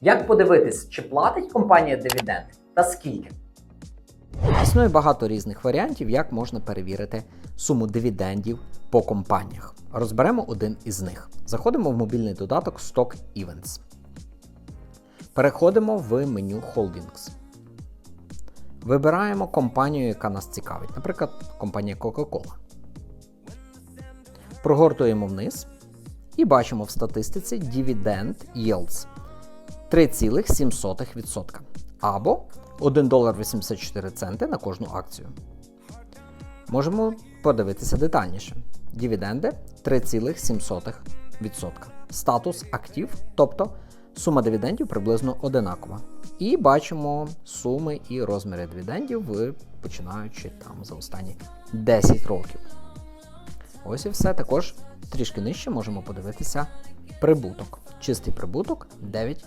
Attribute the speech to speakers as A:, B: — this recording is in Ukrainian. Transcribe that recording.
A: Як подивитись, чи платить компанія дивіденд та скільки?
B: Існує багато різних варіантів, як можна перевірити суму дивідендів по компаніях. Розберемо один із них. Заходимо в мобільний додаток Stock Events. Переходимо в меню Holdings. Вибираємо компанію, яка нас цікавить, наприклад, компанія Coca-Cola. Прогортуємо вниз і бачимо в статистиці Dividend Yields 3,7% або 1 долар 84 центи на кожну акцію. Можемо подивитися детальніше. Дивіденди 3,7%. Статус актив, тобто сума дивідендів приблизно одинакова. І бачимо суми і розміри дивідендів, починаючи там за останні 10 років. Ось і все. Також трішки нижче можемо подивитися прибуток. Чистий прибуток 9